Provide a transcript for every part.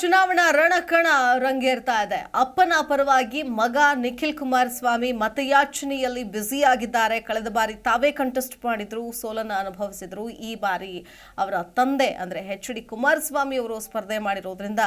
ಚುನಾವಣಾ ರಣಕಣ ರಂಗೇರ್ತಾ ಇದೆ. ಅಪ್ಪನ ಪರವಾಗಿ ಮಗ ನಿಖಿಲ್ ಕುಮಾರಸ್ವಾಮಿ ಮತಯಾಚನೆಯಲ್ಲಿ ಬ್ಯುಸಿಯಾಗಿದ್ದಾರೆ. ಕಳೆದ ಬಾರಿ ತಾವೇ ಕಂಟೆಸ್ಟ್ ಮಾಡಿದ್ರು, ಸೋಲನ್ನು ಅನುಭವಿಸಿದ್ರು. ಈ ಬಾರಿ ಅವರ ತಂದೆ ಅಂದ್ರೆ ಎಚ್ ಡಿ ಕುಮಾರಸ್ವಾಮಿ ಅವರು ಸ್ಪರ್ಧೆ ಮಾಡಿರೋದ್ರಿಂದ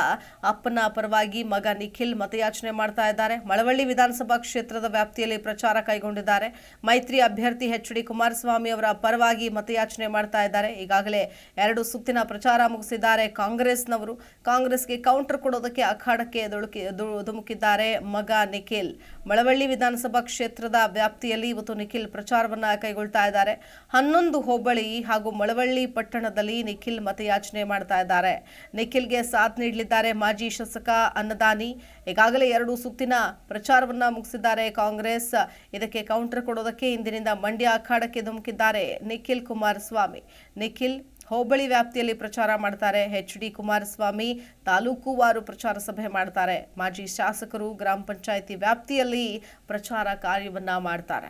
ಅಪ್ಪನ ಪರವಾಗಿ ಮಗ ನಿಖಿಲ್ ಮತಯಾಚನೆ ಮಾಡ್ತಾ ಇದ್ದಾರೆ. ಮಳವಳ್ಳಿ ವಿಧಾನಸಭಾ ಕ್ಷೇತ್ರದ ವ್ಯಾಪ್ತಿಯಲ್ಲಿ ಪ್ರಚಾರ ಕೈಗೊಂಡಿದ್ದಾರೆ. ಮೈತ್ರಿ ಅಭ್ಯರ್ಥಿ ಎಚ್ ಡಿ ಕುಮಾರಸ್ವಾಮಿ ಅವರ ಪರವಾಗಿ ಮತಯಾಚನೆ ಮಾಡ್ತಾ ಇದ್ದಾರೆ. ಈಗಾಗಲೇ ಎರಡು ಸುತ್ತಿನ ಪ್ರಚಾರ ಮುಗಿಸಿದ್ದಾರೆ ಕಾಂಗ್ರೆಸ್ನವರು. ಕಾಂಗ್ರೆಸ್ಗೆ ಕೌಂಟರ್ ಕೊಡೋದಕ್ಕೆ ಅಖಾಡಕ್ಕೆ ದುಳುಕಿ ಧುಮುಕಿದ್ದಾರೆ ಮಗ ನಿಖಿಲ್. ಮಳವಳ್ಳಿ ವಿಧಾನಸಭಾ ಕ್ಷೇತ್ರದ ವ್ಯಾಪ್ತಿಯಲ್ಲಿ ಇವತ್ತು ನಿಖಿಲ್ ಪ್ರಚಾರವನ್ನು ಕೈಗೊಳ್ತಾ ಇದ್ದಾರೆ. ಹನ್ನೊಂದು ಹೋಬಳಿ ಹಾಗೂ ಮಳವಳ್ಳಿ ಪಟ್ಟಣದಲ್ಲಿ ನಿಖಿಲ್ ಮತಯಾಚನೆ ಮಾಡ್ತಾ ಇದ್ದಾರೆ. ನಿಖಿಲ್ಗೆ ಸಾಥ್ ನೀಡಲಿದ್ದಾರೆ ಮಾಜಿ ಶಾಸಕ ಅನ್ನದಾನಿ. ಈಗಾಗಲೇ ಎರಡು ಸುತ್ತಿನ ಪ್ರಚಾರವನ್ನ ಮುಗಿಸಿದ್ದಾರೆ ಕಾಂಗ್ರೆಸ್. ಇದಕ್ಕೆ ಕೌಂಟರ್ ಕೊಡೋದಕ್ಕೆ ಇಂದಿನಿಂದ ಮಂಡ್ಯ ಅಖಾಡಕ್ಕೆ ಧುಮುಕಿದ್ದಾರೆ ನಿಖಿಲ್ ಕುಮಾರಸ್ವಾಮಿ. ನಿಖಿಲ್ ಹೋಬಳಿ ವ್ಯಾಪ್ತಿಯಲ್ಲಿ ಪ್ರಚಾರ ಮಾಡ್ತಾರೆ ಎಚ್ ಡಿ ಕುಮಾರಸ್ವಾಮಿ ತಾಲೂಕುವಾರು ಪ್ರಚಾರ ಸಭೆ ಮಾಡ್ತಾರೆ. ಮಾಜಿ ಶಾಸಕರು ಗ್ರಾಮ ಪಂಚಾಯಿತಿ ವ್ಯಾಪ್ತಿಯಲ್ಲಿ ಪ್ರಚಾರ ಕಾರ್ಯವನ್ನ ಮಾಡ್ತಾರೆ.